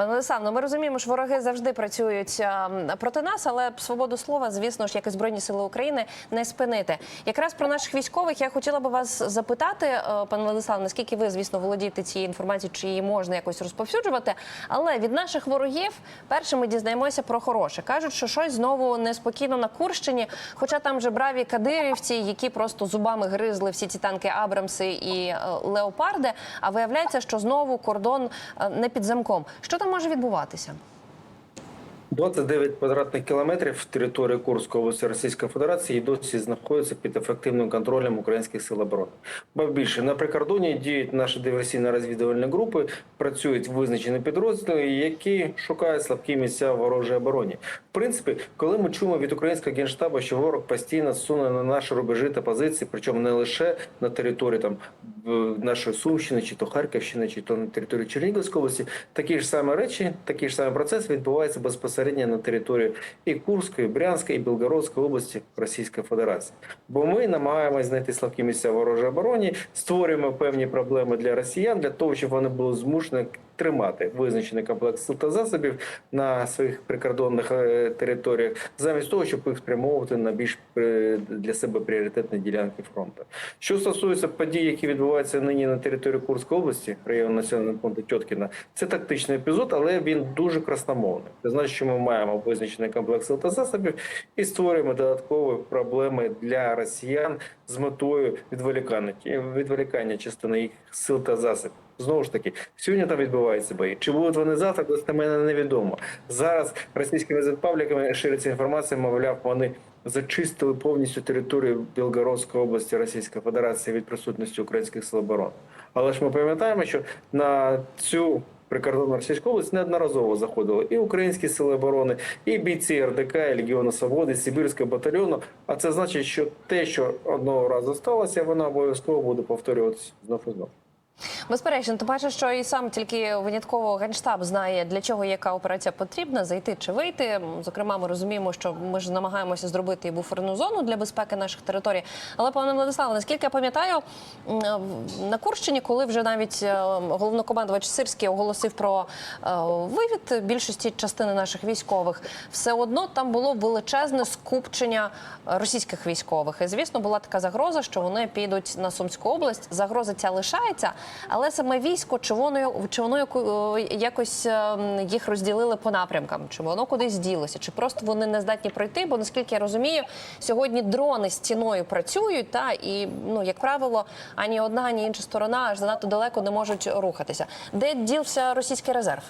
Пане Олександр, ми розуміємо, що вороги завжди працюють проти нас, але свободу слова, звісно ж, як і збройні сили України, не спинити. Якраз про наших військових я хотіла би вас запитати, е, пане Владислав, наскільки ви, звісно, володієте цією інформацією, чи її можна якось розповсюджувати. Але від наших ворогів перше ми дізнаємося про хороше. кажуть, що щось знову неспокійно на Курщині, хоча там вже браві кадирівці, які просто зубами гризли всі ці танки Абрамси і е, Леопарди. А виявляється, що знову кордон е, не під замком. Що там може відбуватися? 29 квадратних кілометрів території Курської області Російської Федерації і досі знаходяться під ефективним контролем українських сил оборони. Ба більше на прикордоні діють наші диверсійно-розвідувальні групи, працюють визначені підрозділи, які шукають слабкі місця в ворожій обороні. В принципі, коли ми чуємо від українського генштабу, що ворог постійно суне на наші рубежі та позиції, причому не лише на території там нашої Сумщини, чи то Харківщини, чи то на території Чернігівської області, такі ж самі речі, такі ж самі процеси відбуваються безпосередньо на території і Курської, і Брянської, і Білгородської області Російської Федерації. Бо ми намагаємося знайти слабкі місця ворожої обороні, створюємо певні проблеми для росіян для того, щоб вони були змушені тримати визначений комплекс сил та засобів на своїх прикордонних е, територіях, замість того, щоб їх спрямовувати на більш е, для себе пріоритетні ділянки фронту. Що стосується подій, які відбуваються нині на території Курської області, району населеного пункту Тьоткіна, це тактичний епізод, але він дуже красномовний. Це значить, що ми маємо визначений комплекс та засобів і створюємо додаткові проблеми для росіян з метою відволікання, відволікання частини їх сил та засобів. Знову ж таки, сьогодні там відбуваються бої. Чи будуть вони завтра, достеменно невідомо. Зараз російськими зетпабліками шириться інформація, мовляв, вони зачистили повністю територію Білгородської області Російської Федерації від присутності українських сил оборони. Але ж ми пам'ятаємо, що на цю прикордонну Російську область неодноразово заходили і українські сили оборони, і бійці РДК, і Легіону Свободи, Сибірського батальйону. А це значить, що те, що одного разу сталося, воно обов'язково буде повторюватися знов і знов. Безперечно, ти бачиш, що і сам тільки винятково генштаб знає, для чого яка операція потрібна, зайти чи вийти. Зокрема, ми розуміємо, що ми ж намагаємося зробити і буферну зону для безпеки наших територій. Але пане Владиславе, наскільки я пам'ятаю, в- на Курщині, коли вже навіть е, головнокомандувач Сирський оголосив про е, вивід більшості частини наших військових, все одно там було величезне скупчення е, російських військових. І звісно, була така загроза, що вони підуть на Сумську область. Загроза ця лишається, але саме військо, чи воно чи воно якось е, їх розділили по напрямкам, чи воно кудись ділося, чи просто вони не здатні пройти? Бо наскільки я розумію, сьогодні дрони стіною працюють, та і ну як правило, ані одна, ані інша сторона аж занадто далеко не можуть рухатися. Де дівся російський резерв?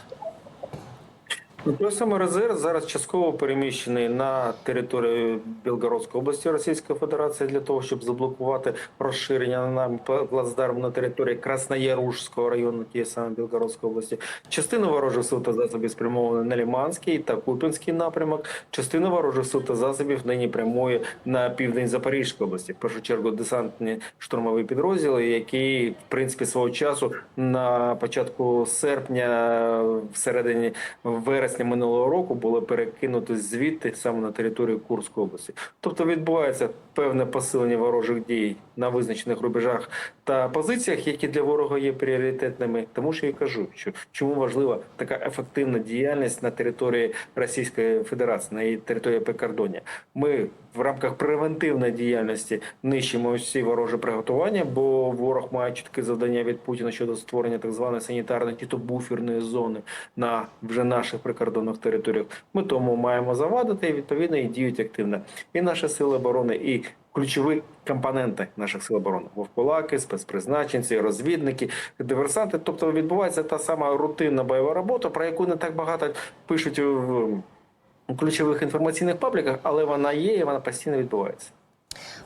Ну, Той самий резерв зараз частково переміщений на територію Білгородської області Російської Федерації для того, щоб заблокувати розширення на плацдарм на території Красноярушського району тієї саме Білгородської області. Частина ворожих сил та засобів спрямована на Ліманський та Купінський напрямок. Частина ворожих сил та засобів нині прямує на південь Запорізької області. В першу чергу десантні штурмові підрозділи, які в принципі свого часу на початку серпня, всередині вересня минулого року були перекинуті звідти саме на територію Курської області. Тобто відбувається певне посилення ворожих дій на визначених рубежах та позиціях, які для ворога є пріоритетними. Тому що я кажу, що чому важлива така ефективна діяльність на території Російської Федерації, на її території прикордоння. Ми в рамках превентивної діяльності нищимо всі ворожі приготування, бо ворог має чітке завдання від Путіна щодо створення так званої санітарної чи то буферної зони на вже наших прикордонних територіях. Ми тому маємо завадити і відповідно і діють активно. І наші сили оборони, і ключові компоненти наших сил оборони вовкулаки, спецпризначенці, розвідники, диверсанти. Тобто відбувається та сама рутинна бойова робота, про яку не так багато пишуть в ключових інформаційних пабліках, але вона є і вона постійно відбувається.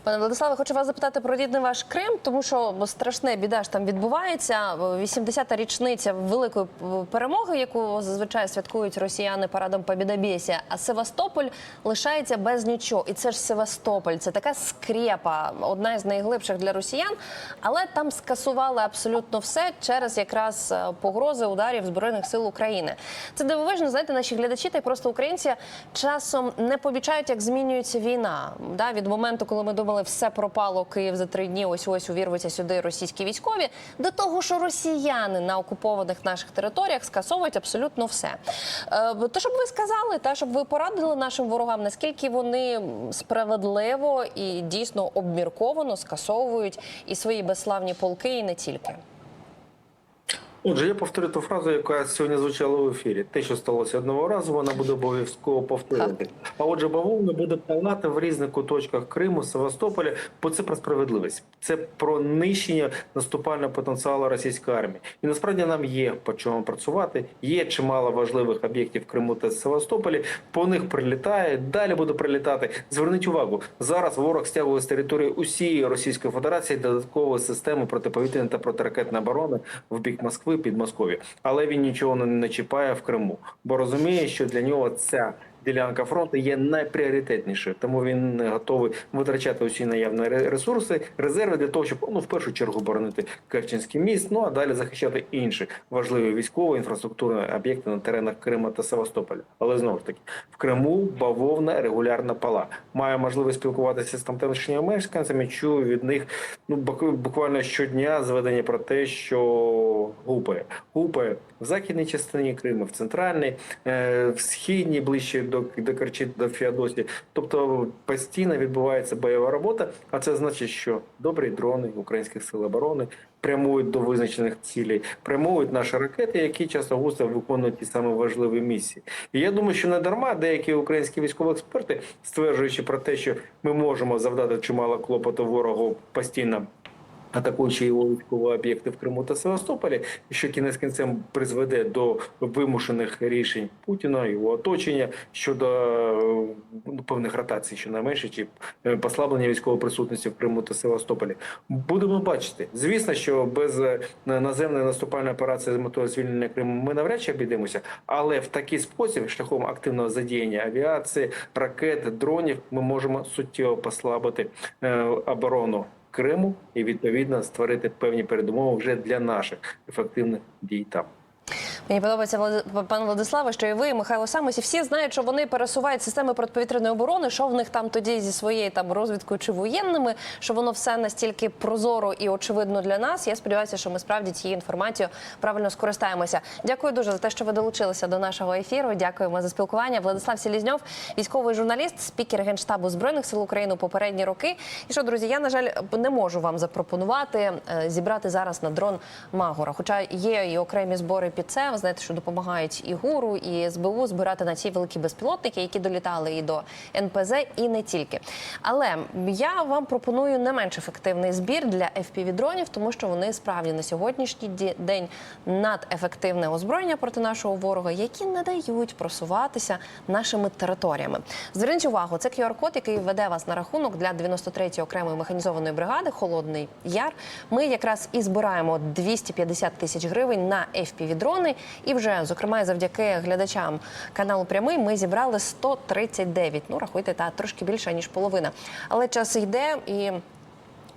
Пане Владиславе, хочу вас запитати про рідний ваш Крим, тому що страшне біда ж там відбувається. 80-та річниця великої перемоги, яку зазвичай святкують росіяни парадом Побєдобєсія, А Севастополь лишається без нічого. І це ж Севастополь, це така скрепа, одна із найглибших для росіян. Але там скасували абсолютно все через якраз е, погрози ударів збройних сил України. Це дивовижно. Знаєте, наші глядачі та й просто українці часом не помічають, як змінюється війна. Да, від моменту, коли ми думали, все пропало Київ за три дні. Ось ось увірвуться сюди російські військові. До того, що росіяни на окупованих наших територіях скасовують абсолютно все. Те, щоб ви сказали, та щоб ви порадили нашим ворогам, наскільки вони справедливо і дійсно обмірковано скасовують і свої безславні полки, і не тільки. Отже, я повторю ту фразу, яка сьогодні звучала в ефірі. Те, що сталося одного разу, вона буде обов'язково повторювати. А отже, бавовна буде палати в різних куточках Криму, Севастополя, бо це про справедливість. Це про нищення наступального потенціалу російської армії. І насправді нам є по чому працювати. Є чимало важливих об'єктів Криму та Севастополі. По них прилітає, далі буде прилітати. Зверніть увагу, зараз ворог стягує з території усієї Російської Федерації додаткову систему протиповітряної та протиракетної оборони в бік Москви, Підмосков'я. Але він нічого не чіпає в Криму, бо розуміє, що для нього ця ділянка фронту є найпріоритетнішою, тому він готовий витрачати усі наявні ресурси, резерви для того, щоб ну в першу чергу боронити Керченський міст, ну а далі захищати інші важливі військові інфраструктурні об'єкти на теренах Криму та Севастополя. Але знову ж таки, в Криму бавовна регулярна пала. Маю можливість спілкуватися з тамтешніми мешканцями. Чую від них ну буквально щодня зведення про те, що гупає. Гупає в західній частині Криму, в центральній, е, в східній, ближче до, до Керчі, до Феодосії. Тобто постійно відбувається бойова робота, а це значить, що добрі дрони українських сил оборони прямують до визначених цілей, прямують наші ракети, які часто густо виконують ті самі важливі місії. І я думаю, що не дарма деякі українські військові експерти, стверджуючи про те, що ми можемо завдати чимало клопоту ворогу постійно. Атакуючи його військові об'єкти в Криму та Севастополі, що кінець кінцем призведе до вимушених рішень Путіна його оточення щодо ну, певних ротацій, щонайменше, чи е, послаблення військової присутності в Криму та Севастополі. Будемо бачити. Звісно, що без е, наземної наступальної операції з метою звільнення Криму ми навряд чи обійдемося, але в такий спосіб, шляхом активного задіяння авіації, ракет, дронів, ми можемо суттєво послабити е, оборону. Криму і відповідно створити певні передумови вже для наших ефективних дій там. Мені подобається пан Владиславе, що і ви, і Михайло Самось, і всі знають, що вони пересувають системи протиповітряної оборони. Що в них там тоді зі своєю там розвідкою чи воєнними, що воно все настільки прозоро і очевидно для нас. Я сподіваюся, що ми справді цією інформацією правильно скористаємося. Дякую дуже за те, що ви долучилися до нашого ефіру. Дякуємо за спілкування. Владислав Селізньов, військовий журналіст, спікер генштабу збройних сил України попередні роки. І що, друзі, я на жаль не можу вам запропонувати е, зібрати зараз на дрон Магора. Хоча є і окремі збори під це. Ви знаєте, що допомагають і ГУРу, і СБУ збирати на ці великі безпілотники, які долітали і до НПЗ, і не тільки. Але я вам пропоную не менш ефективний збір для FPV-дронів, тому що вони справді на сьогоднішній день надефективне озброєння проти нашого ворога, які не дають просуватися нашими територіями. Зверніть увагу, це QR-код, який веде вас на рахунок для 93-ї окремої механізованої бригади Холодний Яр. Ми якраз і збираємо 250 тисяч гривень на FPV-дрони. І вже, зокрема, завдяки глядачам каналу Прямий ми зібрали 139. Ну, рахуйте, та трошки більше ніж половина. Але час йде і.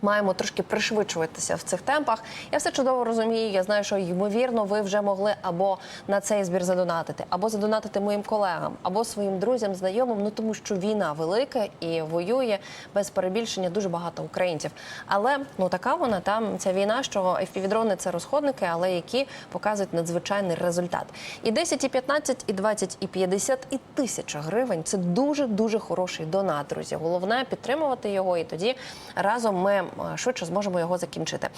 Маємо трошки пришвидшуватися в цих темпах. Я все чудово розумію. Я знаю, що ймовірно ви вже могли або на цей збір задонатити, або задонатити моїм колегам, або своїм друзям, знайомим. Ну тому що війна велика і воює без перебільшення дуже багато українців. Але ну така вона там ця війна, що FPV-дрони – це розходники, але які показують надзвичайний результат. І 10, і 15, і 20, і 50, і тисяча гривень це дуже дуже хороший донат, друзі. Головне підтримувати його, і тоді разом ми швидше зможемо його закінчити.